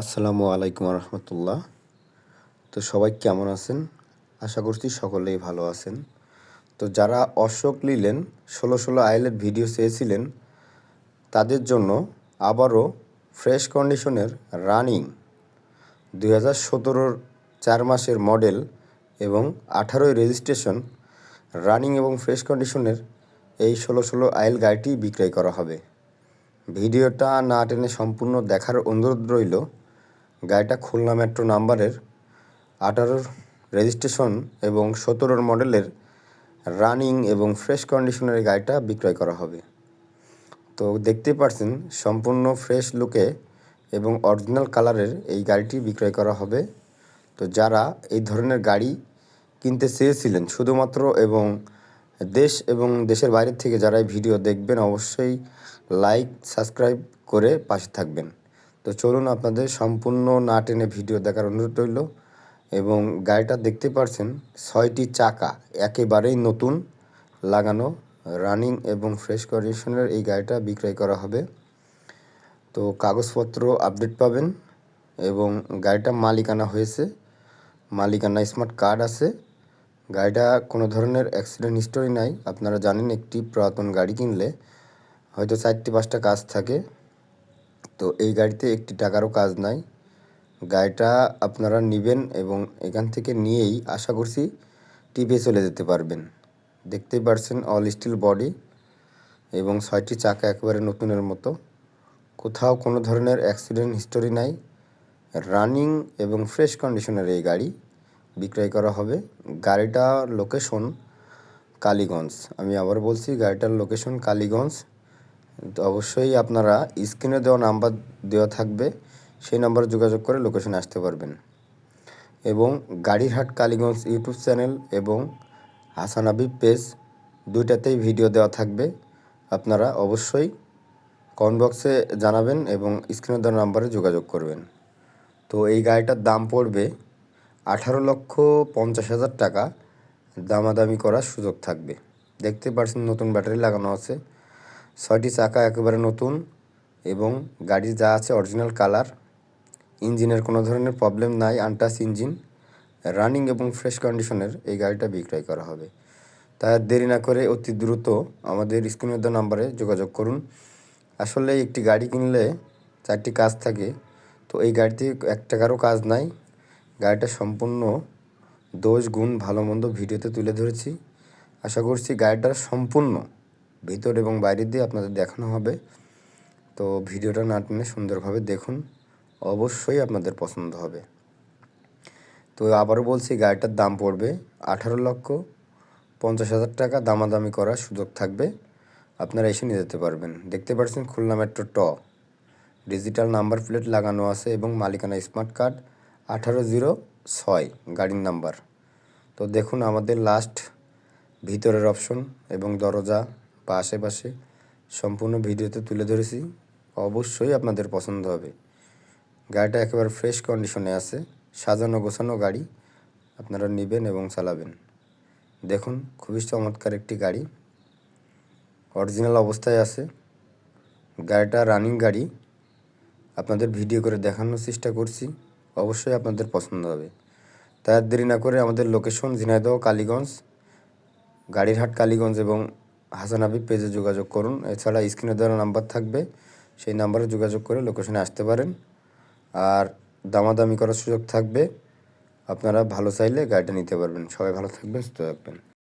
আসসালামু আলাইকুম রহমতুল্লাহ তো সবাই কেমন আছেন? আশা করছি সকলেই ভালো আছেন। তো যারা অশোক নিলেন ষোলো ষোলো আইলের ভিডিও চেয়েছিলেন, তাদের জন্য আবারও ফ্রেশ কন্ডিশনের রানিং দুই হাজার সতেরোর চার মাসের মডেল এবং আঠারোই রেজিস্ট্রেশন রানিং এবং ফ্রেশ কন্ডিশনের এই ষোলো ষোলো আইল গাড়িটি বিক্রয় করা হবে। ভিডিওটা না টেনে সম্পূর্ণ দেখার অনুরোধ রইল। গাড়িটা খুলনা মেট্রো নাম্বারের আঠারোর রেজিস্ট্রেশন এবং সতেরোর মডেলের রানিং এবং ফ্রেশ কন্ডিশনের গাড়িটা বিক্রয় করা হবে। তো দেখতে পাচ্ছেন সম্পূর্ণ ফ্রেশ লুকে এবং অরিজিনাল কালারের এই গাড়িটি বিক্রয় করা হবে। তো যারা এই ধরনের গাড়ি কিনতে চেয়েছিলেন, শুধুমাত্র এবং দেশ এবং দেশের বাইরের থেকে যারা এই ভিডিও দেখবেন, অবশ্যই লাইক, সাবস্ক্রাইব করে পাশে থাকবেন। তো চলুন আপনাদের সম্পূর্ণ না টেনে ভিডিও দেখার অনুরোধ রইল এবং গাড়িটা দেখতে পারছেন, ছয়টি চাকা একেবারেই নতুন, লাগানো রানিং এবং ফ্রেশ কন্ডিশনের এই গাড়িটা বিক্রয় করা হবে। তো কাগজপত্র আপডেট পাবেন এবং গাড়িটা মালিকানা হয়েছে, মালিকানা স্মার্ট কার্ড আছে। গাড়িটা কোনো ধরনের অ্যাক্সিডেন্ট হিস্টোরি নাই, আপনারা জানেন একটি পুরাতন গাড়ি কিনলে, হয়তো চারটি পাঁচটা কাজ থাকে। তো এই গাড়িতে একটি টাকারও কাজ নাই। গাড়িটা আপনারা নেবেন এবং এখান থেকে নিয়েই আশা করছি টিপে চলে যেতে পারবেন। দেখতেই পারছেন অল স্টিল বডি এবং ছয়টি চাকা একেবারে নতুনের মতো। কোথাও কোনো ধরনের অ্যাক্সিডেন্ট হিস্টোরি নাই। রানিং এবং ফ্রেশ কন্ডিশনের এই গাড়ি বিক্রয় করা হবে। গাড়িটার লোকেশন কালীগঞ্জ। আমি আবার বলছি, গাড়িটার লোকেশন কালীগঞ্জ। অবশ্যই আপনারা স্ক্রিনে দেওয়া নাম্বার দেওয়া থাকবে, সেই নাম্বারে যোগাযোগ করে লোকেশনে আসতে পারবেন। এবং গাড়িরহাট কালীগঞ্জ ইউটিউব চ্যানেল এবং হাসান আবিব পেজ দুইটাতেই ভিডিও দেওয়া থাকবে। আপনারা অবশ্যই কমেন্ট বক্সে জানাবেন এবং স্ক্রিনে দেওয়া নাম্বারে যোগাযোগ করবেন। তো এই গাড়িটার দাম পড়বে আঠারো লক্ষ পঞ্চাশ হাজার টাকা। দামাদামি করার সুযোগ থাকবে। দেখতে পাচ্ছেন নতুন ব্যাটারি লাগানো আছে। ছয়টি চাকা একেবারে নতুন এবং গাড়ির যা আছে অরিজিনাল কালার ইঞ্জিনের কোনো ধরনের প্রবলেম নাই আনটাচ ইঞ্জিন রানিং এবং ফ্রেশ কন্ডিশনের এই গাড়িটা বিক্রয় করা হবে। তাই দেরি না করে অতি দ্রুত আমাদের স্ক্রিনের দেওয়া নাম্বারে যোগাযোগ করুন। আসলে একটি গাড়ি কিনলে চারটি কাজ থাকে, তো এই গাড়িতে এক টাকারও কাজ নাই। গাড়িটা সম্পূর্ণ দোষ, গুণ, ভালো মন্দ ভিডিওতে তুলে ধরেছি। আশা করছি গাড়িটার সম্পূর্ণ ভিতর এবং বাইরে দিয়ে আপনাদের দেখানো হবে। তো ভিডিওটা না টেনে সুন্দরভাবে দেখুন, অবশ্যই আপনাদের পছন্দ হবে। তো আবারও বলছি, গাড়িটার দাম পড়বে আঠারো লক্ষ পঞ্চাশ হাজার টাকা। দামাদামি করার সুযোগ থাকবে, আপনারা এসে নিয়ে যেতে পারবেন। দেখতে পাচ্ছেন খুলনা মেট্রো ট। ডিজিটাল নাম্বার প্লেট লাগানো আছে এবং মালিকানা স্মার্ট কার্ড আঠারো জিরো ছয়, গাড়ির নাম্বার। তো দেখুন আমাদের লাস্ট ভিতরের অপশন এবং দরজা। বা আশেপাশে সম্পূর্ণ ভিডিওতে তুলে ধরেছি, অবশ্যই আপনাদের পছন্দ হবে। গাড়িটা একেবারে ফ্রেশ কন্ডিশনে আছে, সাজানো গোছানো গাড়ি, আপনারা নেবেন এবং চালাবেন। দেখুন, খুবই চমৎকার একটি গাড়ি। অরিজিনাল অবস্থায় আছে। গাড়িটা রানিং গাড়ি। আপনাদের ভিডিও করে দেখানোর চেষ্টা করছি, অবশ্যই আপনাদের পছন্দ হবে। তাই দেরি না করে আমাদের লোকেশন ঝিনাইদহ, কালীগঞ্জ, গাড়িরহাট, কালীগঞ্জ এবং হাসান হাবিব পেজে যোগাযোগ করুন। এছাড়া স্ক্রিনে দেওয়া নাম্বার থাকবে। সেই নাম্বারে যোগাযোগ করে লোকেশনে আসতে পারেন। আর দামাদামি করার সুযোগ থাকবে। আপনারা ভালো চাইলে গাড়িটা নিতে পারবেন। সবাই ভালো থাকবেন, সুস্থ থাকবেন।